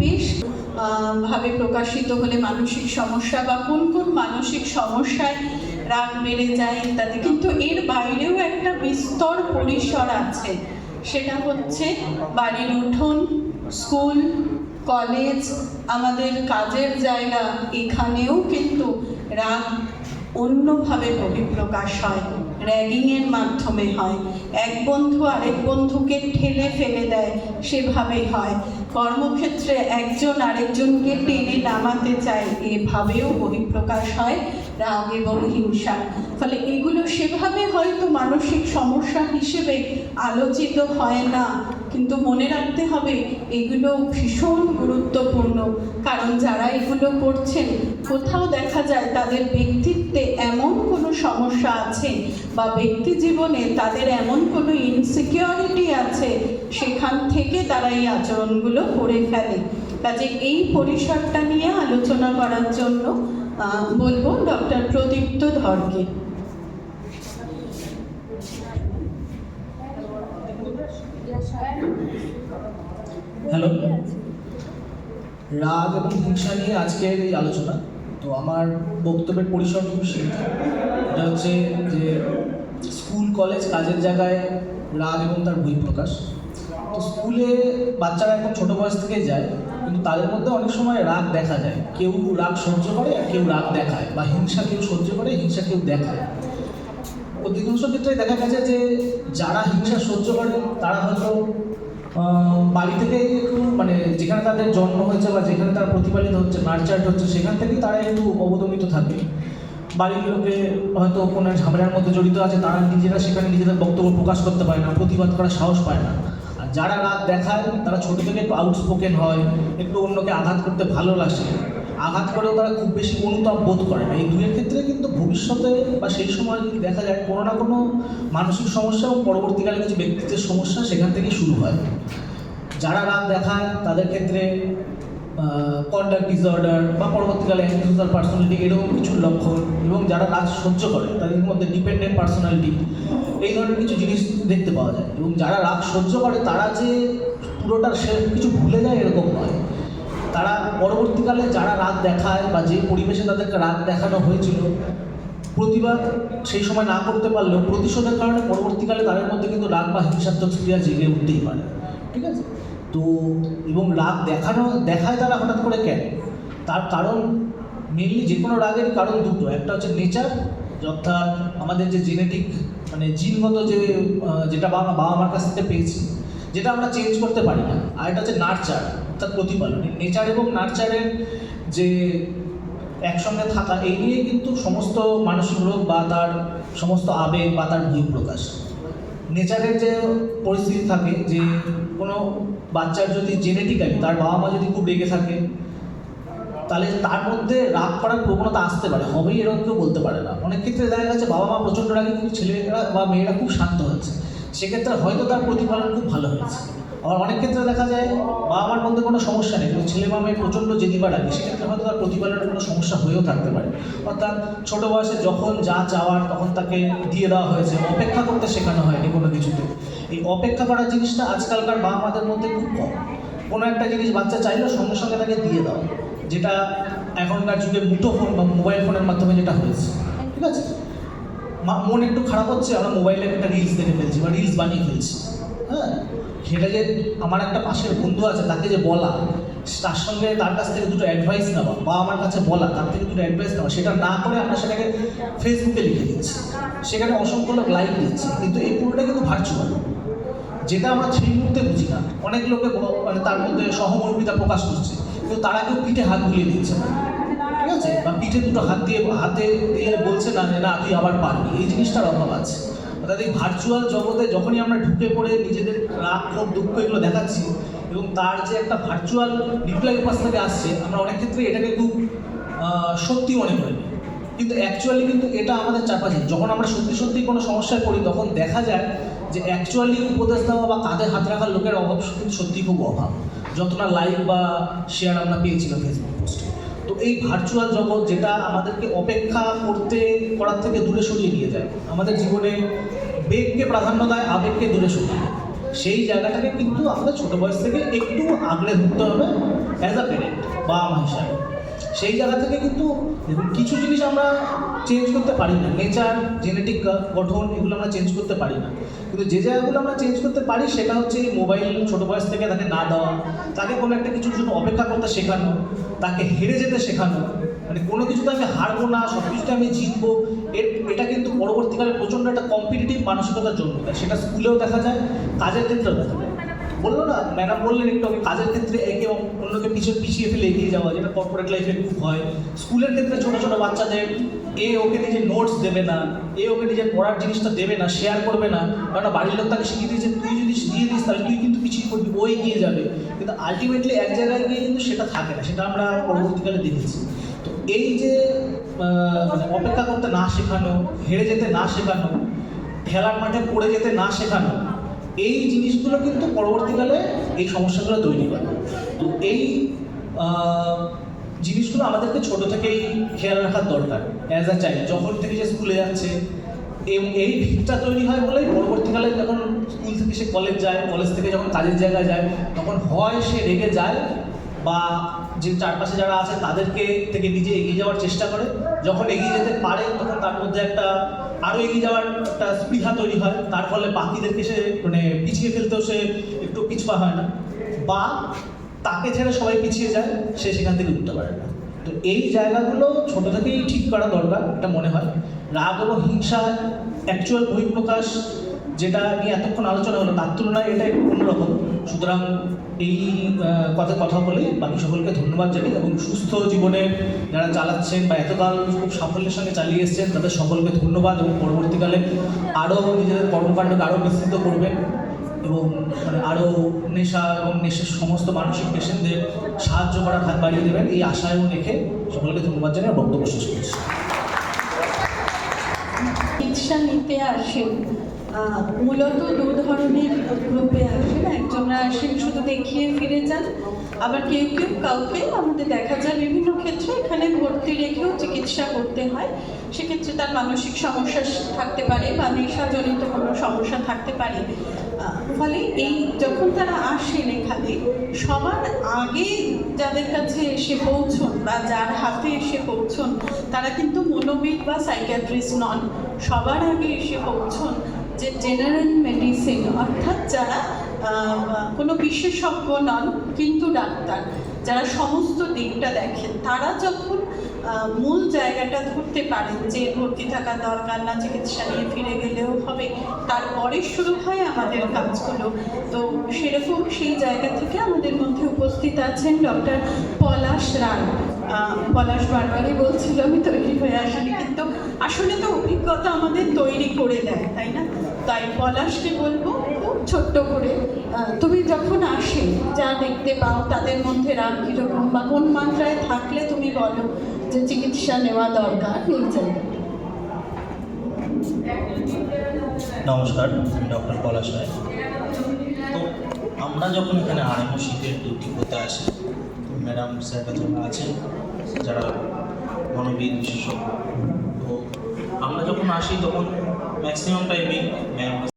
বেশ ভাবে প্রকাশিত হলে মানসিক সমস্যা বা কোন কোন মানসিক সমস্যায় রাগ বেড়ে যায় ইত্যাদি। কিন্তু এর বাইরেও একটা বিস্তর পরিসর আছে। সেটা হচ্ছে বাড়ির উঠোন, স্কুল, কলেজ, আমাদের কাজের জায়গা, এখানেও কিন্তু রাগ অন্যভাবে বহিঃপ্রকাশ হয়। র্যাগিংয়ের মাধ্যমে হয়। এক বন্ধু আরেক বন্ধুকে ঠেলে ফেলে দেয় সেভাবে হয়। কর্মক্ষেত্রে একজন আরেকজনকে টেনে নামাতে চায়, এভাবেও বহিঃপ্রকাশ হয় রাগ এবং হিংসা। ফলে এগুলো সেভাবে হয়তো মানসিক সমস্যা হিসেবে আলোচিত হয় না। কিন্তু মনে রাখতে হবে, এগুলো ভীষণ গুরুত্বপূর্ণ। কারণ যারা এগুলো করছেন, কোথাও দেখা যায় তাদের কোনো সমস্যা আছে বা ব্যক্তি জীবনে তাদের এমন কোনো ইনসিকিউরিটি আছে, সেখান থেকে তারা এই আচরণগুলো করে ফেলে। কাজে এই পরিসরটা নিয়ে আলোচনা করার জন্য বলব ডক্টর প্রদীপ্ত ধরকে। হ্যালো। রাগ এবং হিংসা নিয়ে আজকের এই আলোচনা। তো আমার বক্তব্যের পরিসর খুব সীমিত। এটা হচ্ছে যে স্কুল, কলেজ কাজের জায়গায় রাগ এবং তার বহিঃপ্রকাশ। তো স্কুলে বাচ্চারা এখন ছোটো বয়স থেকে যায়, কিন্তু তাদের মধ্যে অনেক সময় রাগ দেখা যায়। কেউ রাগ সহ্য করে আর কেউ রাগ দেখায়, বা হিংসা কেউ সহ্য করে, হিংসা কেউ দেখায়। অধিকাংশ ক্ষেত্রে দেখা গেছে যে যারা হিংসা সহ্য করে, তারা হয়তো বাড়ি থেকে একটু মানে যেখানে তাদের জন্ম হয়েছে বা যেখানে তারা প্রতিপালিত হচ্ছে, নার্চার্ড হচ্ছে, সেখান থেকেই তারা একটু অবদমিত থাকে। বাড়ির লোকে হয়তো কোনো ঝামেলার মধ্যে জড়িত আছে, তারা নিজেরা সেখানে নিজেদের বক্তব্য প্রকাশ করতে পারে না, প্রতিবাদ করার সাহস পায় না। আর যারা রাগ দেখায়, তারা ছোটো থেকে একটু আউটস্পোকেন হয়, একটু অন্যকে আঘাত করতে ভালোবাসে। আঘাত করেও তারা খুব বেশি অনুতাপ বোধ করে না। এই দুয়ের ক্ষেত্রে কিন্তু ভবিষ্যতে বা সেই সময় যদি দেখা যায়, কোনো না কোনো মানসিক সমস্যা এবং পরবর্তীকালে কিছু ব্যক্তিত্বের সমস্যা সেখান থেকেই শুরু হয়। যারা রাগ দেখায়, তাদের ক্ষেত্রে কন্ডাক্ট ডিসঅর্ডার বা পরবর্তীকালে অ্যান্টিসোশাল পার্সোনালিটি এরকম কিছু লক্ষণ এবং যারা রাগ সহ্য করে, তাদের মধ্যে ডিপেন্ডেন্ট পার্সোনালিটি এই ধরনের কিছু জিনিস দেখতে পাওয়া যায়। এবং যারা রাগ সহ্য করে, তারা যে পুরোটা সে কিছু ভুলে যায়, এরকম নয়। তারা পরবর্তীকালে যারা রাগ দেখায় বা যে পরিবেশে তাদেরকে রাগ দেখানো হয়েছিল, প্রতিবাদ সেই সময় না করতে পারলেও প্রতিশোধের কারণে পরবর্তীকালে তাদের মধ্যে কিন্তু রাগ বা হিংসাত্মক ক্রিয়া জেগে উঠতেই পারে। ঠিক আছে? তো, এবং রাগ দেখানো, দেখায় তারা হঠাৎ করে কেন? তার কারণ মেনলি যে কোনো রাগের কারণ দুটো। একটা হচ্ছে নেচার অর্থাৎ আমাদের যে জেনেটিক মানে জিনগত যে যেটা বাবা বাবা মার কাছ থেকে পেয়েছি, যেটা আমরা চেঞ্জ করতে পারি না। আর এটা হচ্ছে নার্চার অর্থাৎ প্রতিপালন। নেচার এবং নার্চারের যে একসঙ্গে থাকা, এই নিয়ে কিন্তু সমস্ত মানসিক রোগ বা তার সমস্ত আবেগ বা তার বহিঃপ্রকাশ নেচারের যে পরিস্থিতি থাকে, যে কোনো বাচ্চার যদি জেনেটিক্যালি তার বাবা মা যদি খুব রেগে থাকে, তাহলে তার মধ্যে রাগ করার প্রবণতা আসতে পারে। হবেই এরকম কেউ বলতে পারে না। অনেক ক্ষেত্রে দেখা গেছে বাবা মা প্রচণ্ড রাগে কিন্তু ছেলেমেয়েরা বা মেয়েরা খুব শান্ত হয়েছে। সেক্ষেত্রে হয়তো তার প্রতিফলন খুব ভালো হয়েছে। আবার অনেক ক্ষেত্রে দেখা যায় বাবা মার মধ্যে কোনো সমস্যা নেই, কিন্তু ছেলে বা মেয়ে প্রচণ্ড জেদি বা রাগে, সেক্ষেত্রে হয়তো তার প্রতিপালনের কোনো সমস্যা হয়েও থাকতে পারে। অর্থাৎ ছোটো বয়সে যখন যা চাওয়ার, তখন তাকে দিয়ে দেওয়া হয়েছে। অপেক্ষা করতে শেখানো হয়নি কোনো কিছুতে। এই অপেক্ষা করার জিনিসটা আজকালকার বাবা মাদের মধ্যে খুব কম। কোনো একটা জিনিস বাচ্চা চাইলো, সঙ্গে সঙ্গে তাকে দিয়ে দাও, যেটা এখনকার যুগে মুঠো ফোন বা মোবাইল ফোনের মাধ্যমে যেটা হয়েছে। ঠিক আছে? মা- মন একটু খারাপ হচ্ছে, আমরা মোবাইলে একটা রিলস দেখে ফেলছি বা রিলস বানিয়ে ফেলছি। হ্যাঁ? সেটা যে আমার একটা পাশের বন্ধু আছে, তাকে যে বলা, তার সঙ্গে তার কাছ থেকে দুটো অ্যাডভাইস নেওয়া, বা আমার কাছে বলা, তার থেকে দুটো অ্যাডভাইস নেওয়া, সেটা না করে আমরা সেটাকে ফেসবুকে লিখে দিচ্ছি। সেখানে অসংখ্য লোক লাইক দিচ্ছে, কিন্তু এই পুরোটা কিন্তু ভার্চুয়াল যেটা আমরা সেই মুহূর্তে বুঝি না। অনেক লোকে মানে তার মধ্যে সহমর্মিতা প্রকাশ করছে। কিন্তু তারা কেউ পিঠে হাত বুলিয়ে দিচ্ছে না। ঠিক আছে? বা পিঠে দুটো হাত দিয়ে হাতে দিয়ে বলছে না না, তুই আবার পারবি। এই জিনিসটার অভাব আছে। অর্থাৎ এই ভার্চুয়াল জগতে যখনই আমরা ঢুকে পড়ে নিজেদের রাগ, ক্ষোভ, দুঃখ এগুলো দেখাচ্ছি এবং তার যে একটা ভার্চুয়াল রিপ্লাই উপাস থেকে আসছে, আমরা অনেক ক্ষেত্রে এটাকে খুব সত্যি মনে করি। কিন্তু অ্যাকচুয়ালি কিন্তু এটা আমাদের চারপাশে। যখন আমরা সত্যি সত্যি কোনো সমস্যায় পড়ি, তখন দেখা যায় যে অ্যাকচুয়ালি উপদেশ দেওয়া বা কাঁধে হাত রাখার লোকের অভাব কিন্তু সত্যি খুব অভাব। যত না লাইক বা শেয়ার আমরা পেয়েছিলাম ফেসবুক পোস্টে তো এই ভার্চুয়াল জগৎ যেটা আমাদেরকে অপেক্ষা করতে, করার থেকে দূরে সরিয়ে নিয়ে যায়। আমাদের জীবনে বেগকে প্রাধান্য দেয়, আবেগকে দূরে সরিয়ে। সেই জায়গাটাকে কিন্তু আমরা ছোট বয়স থেকে একটু আগলে ধরতে হবে অ্যাজ বাবা মা হিসাবে। সেই জায়গা থেকে কিন্তু দেখুন কিছু জিনিস আমরা চেঞ্জ করতে পারি না। নেচার জেনেটিক গঠন, এগুলো আমরা চেঞ্জ করতে পারি না। কিন্তু যে জায়গাগুলো আমরা চেঞ্জ করতে পারি, সেটা হচ্ছে এই মোবাইল ছোটো বয়স থেকে তাকে না দেওয়া, তাকে কোনো একটা কিছুর জন্য অপেক্ষা করতে শেখানো, তাকে হেরে যেতে শেখানো মানে কোনো কিছুতে আমি হারবো না সব কিছুতে আমি জিতবো, এর, এটা কিন্তু পরবর্তীকালে প্রচণ্ড একটা কম্পিটিটিভ মানসিকতার জন্য। সেটা স্কুলেও দেখা যায়, কাজের ক্ষেত্রেও দেখা যায়। বলল না ম্যাডাম বললেন একটু আমি কাজের ক্ষেত্রে একে অন্যকে পিছিয়ে পিছিয়ে ফেলে এগিয়ে যাওয়া, যেটা কর্পোরেট লাইফে খুব হয়। স্কুলের ক্ষেত্রে ছোটো ছোটো বাচ্চাদের এ ওকে নিজের নোটস দেবে না, এ ওকে নিজের পড়ার জিনিসটা দেবে না শেয়ার করবে না কারণ বাড়ির লোক তাকে শিখিয়ে দিয়েছে, তুই যদি দিয়ে দিস, তাহলে তুই কিন্তু পিছিয়ে করবি ও এগিয়ে যাবে। কিন্তু আলটিমেটলি এক জায়গায় গিয়ে কিন্তু সেটা থাকে না, সেটা আমরা পরবর্তীকালে দেখেছি। তো এই যে মানে অপেক্ষা করতে না শেখানো, হেরে যেতে না শেখানো, খেলার মাঠে পড়ে যেতে না শেখানো এই জিনিসগুলো কিন্তু পরবর্তীকালে এই সমস্যাগুলো তৈরি করে। তো এই জিনিসগুলো আমাদেরকে ছোট থেকেই খেয়াল রাখার দরকার। অ্যাজ আ চাইল্ড যখন থেকে যে স্কুলে যাচ্ছে এই ভিতটা তৈরি হয় বলেই পরবর্তীকালে যখন স্কুল থেকে সে কলেজ যায় কলেজ থেকে যখন কাজের জায়গায় যায়, তখন হয় সে রেগে যায় বা যে চারপাশে যারা আছে তাদেরকে থেকে নিজে এগিয়ে যাওয়ার চেষ্টা করে। যখন এগিয়ে যেতে পারে, তখন তার মধ্যে একটা আরও এগিয়ে যাওয়ার একটা স্পৃহা তৈরি হয়। তার ফলে বাকিদেরকে সে মানে পিছিয়ে ফেলতেও সে একটু পিছপা হয় না। বা তাকে ছেড়ে সবাই পিছিয়ে যায়, সে সেখান থেকে উঠতে পারে না। তো এই জায়গাগুলো ছোট থেকেই ঠিক করা দরকার, এটা মনে হয়। রাগ এবং হিংসা অ্যাকচুয়াল বহিঃপ্রকাশ যেটা নিয়ে এতক্ষণ আলোচনা হলো, তার তুলনায় এটা একটু অন্যরকম। সুতরাং এই কথা কথা বলে বাকি সকলকে ধন্যবাদ জানাই এবং সুস্থ জীবনে যারা চালাচ্ছেন বা এতকাল খুব সাফল্যের সঙ্গে চালিয়ে এসেছেন, তাদের সকলকে ধন্যবাদ এবং পরবর্তীকালে আরও নিজেদের কর্মকাণ্ডকে আরও বিস্তৃত করবেন এবং মানে আরও নেশা এবং নেশার সমস্ত মানসিক পেশেন্টদের সাহায্য করার হাত বাড়িয়ে দেবেন। এই আশায়ও রেখে সকলকে ধন্যবাদ জানিয়ে বক্তব্য শেষ করছি। চিকিৎসা নিতে আসেন। মূলত দু ধরনের গ্রুপে আসেন একজনরা আসেন শুধু দেখিয়ে ফিরে যান, আবার কেউ কেউ কাউকে আমাদের দেখা যায় বিভিন্ন ক্ষেত্রে, এখানে ভর্তি রেখেও চিকিৎসা করতে হয়। সেক্ষেত্রে তার মানসিক সমস্যা থাকতে পারে বা নেশাজনিত কোনো সমস্যা থাকতে পারে। ফলে এই যখন তারা আসেন এখানে, সবার আগে যাদের কাছে এসে পৌঁছন বা যার হাতে এসে পৌঁছন, তারা কিন্তু মনোবিদ বা সাইকিয়াট্রিস্ট নন। সবার আগে এসে পৌঁছন। যে জেনারেল মেডিসিন অর্থাৎ যারা কোনো বিশেষজ্ঞ নন, কিন্তু ডাক্তার, যারা সমস্ত দিকটা দেখেন, তারা যখন মূল জায়গাটা ধরতে পারেন যে ভর্তি থাকা দরকার না, চিকিৎসা নিয়ে ফিরে গেলেও হবে, তারপরে শুরু হয় আমাদের কাজগুলো। তো সেরকম সেই জায়গা থেকে আমাদের মধ্যে উপস্থিত আছেন ডক্টর পলাশ রায়। পলাশ বারবারই বলছিল, আমি তৈরি হয়ে আসিনি। কিন্তু আসলে তো অভিজ্ঞতা আমাদের তৈরি করে দেয়, তাই না? তাই পলাশকে বলব, খুব ছোট্ট করে তুমি যখন আসে, যা দেখতে পাও, তাদের মধ্যে রাগ কীরকম বা কোন মাত্রায় থাকলে তুমি বলো যে চিকিৎসা নেওয়া দরকার এই জায়গায় নমস্কার ডক্টর পলাশ রায়। তো আমরা যখন এখানে আরএমও শিখে ডিউটি করতে আসি ম্যাডাম স্যাররা যারা আছেন যারা মনোবিদ, বিশেষজ্ঞ। আমরা যখন আসি তখন ম্যাক্সিমাম টাইমে